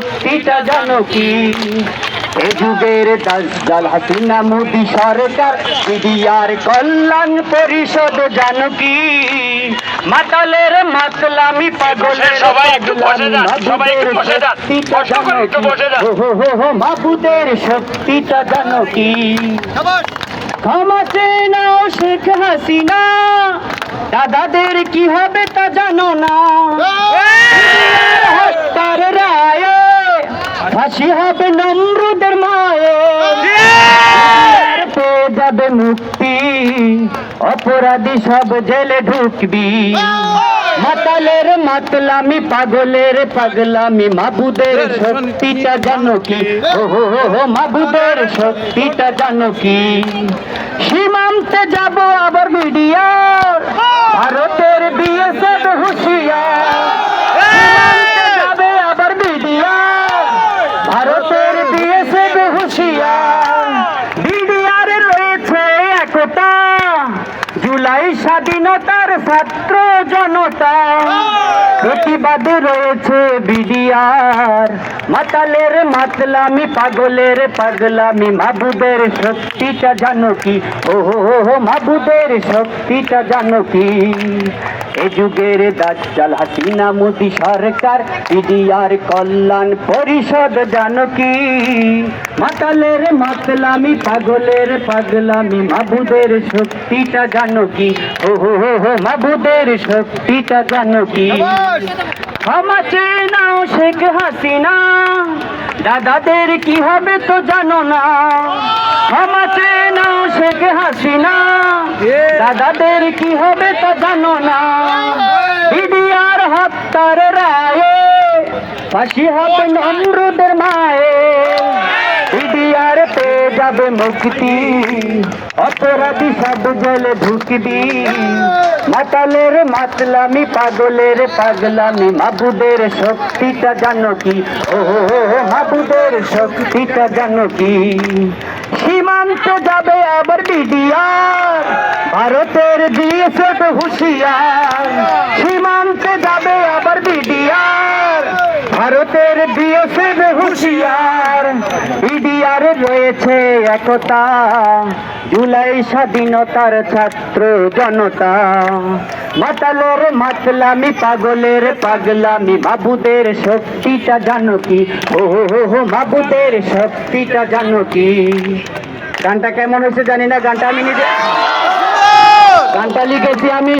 শক্তিটা জানো কি? এ যুগের দাল হাসিনা মোদি সরকার বিডিআর কল্যাণ পরিষদ জানো কি? মাতালের মাতলামি পাগলের সবাই একটু বসে যান, সবাই একটু বসে যান। কষ্ট করে একটু বসে যান। হো হো হো মাবুদের শক্তিটা জানো কি? ক্ষমা চেয়ে নাও শেখ হাসিনা। দাদাদের কি হবে তা জানো না হত্যার রায়ে ফাঁসি হবে নমরুদের মায়ে আর পেয়ে যাবে মুক্তি অপরাধী সব জেলে ঢুকবি। মাতালের মাতলামি পাগলের পাগলামি মাবুদের শক্তিটা জানো কি? ও হো মাবুদের শক্তিটা জানো কি? সীমান্তে যাব আবার মিডিয়া ভারতের বিএসএফ হুঁশিয়ার সীমান্তে যাবে আবার মিডিয়ার ভারতের বিএসএফ হুঁশিয়ার বিডিআর রয়েছে একতা জুলাই স্বাধীনতার ছাত্র জনতা। প্রতিবাদে রয়েছে বিডিআর। মাতালের মাতলামি, পাগলের পাগলামি মাবুদের শক্তিটা জানো কি? ও মাবুদের শক্তিটা জানো কি? এ যুগের দাজ্জাল হাসিনা মোদি সরকার বিডিআর কল্যাণ পরিষদ জানো কি মাতালের মাতলামি পাগলের পাগলামি মাবুদের শক্তিটা জানো কি ও হো হো হো মাবুদের শক্তিটা জানো কি ক্ষমা চেয়ে নাও শেখ হাসিনা। দাদাদের কি হবে তো জানো না। ক্ষমা চেয়ে নাও শেখ হাসিনা। দাদাদের কি হবে তো জানো না। ফাঁসি হবে নমরুদের মায়ে। বিডিআর পেয়ে যাবে মুক্তি। অপরাধী সব জেলে ঢুকবি মাতালের মাতলামি পাগলের পাগলামি মাবুদের শক্তিটা জানো কি? ও মাবুদের শক্তিটা জানো কি? সীমান্তে যাবে আবার বিডিআর ভারতের দিয়েছে তো হুঁশিয়ার সীমান্তে যাবে আবার বিডিআর দিয়েছে হুঁশিয়ার বিডিআর রয়েছে একতা। জুলাই স্বাধীনতার ছাত্র জনতা। মাতালের মাতলামি, পাগলের পাগলামি, বাবুদের শক্তিটা জানো কি? ও হো, বাবুদের শক্তিটা জানো কি? গানটা কেমন হয়েছে জানি না, গানটা আমি নিজে গানটা লিখেছি আমি।